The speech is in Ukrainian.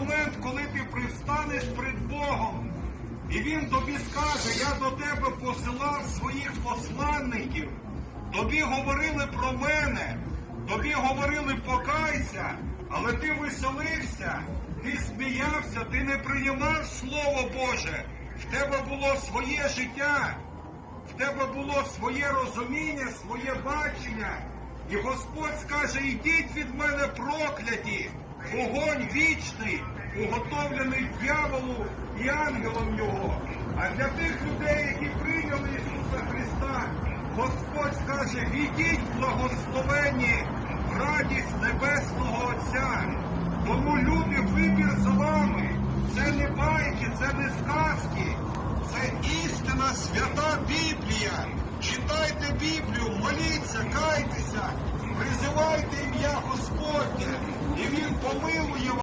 момент, коли ти пристанеш перед Богом, і Він тобі скаже, я до тебе посилав своїх посланників, тобі говорили про мене, тобі говорили покайся, але ти веселився, ти сміявся, ти не приймав Слово Боже, в тебе було своє життя. В тебе було своє розуміння, своє бачення. І Господь скаже, йдіть від мене прокляті, вогонь вічний, уготовлений дьяволу і ангелом його. А для тих людей, які прийняли Ісуса Христа, Господь скаже, йдіть благословенні в радість Небесного Отця. Тому люди, вибір за вами. Це не байки, це не сказки. Це істина свята кайтеся, призивайте ім'я Господнє, і Він помилує вас.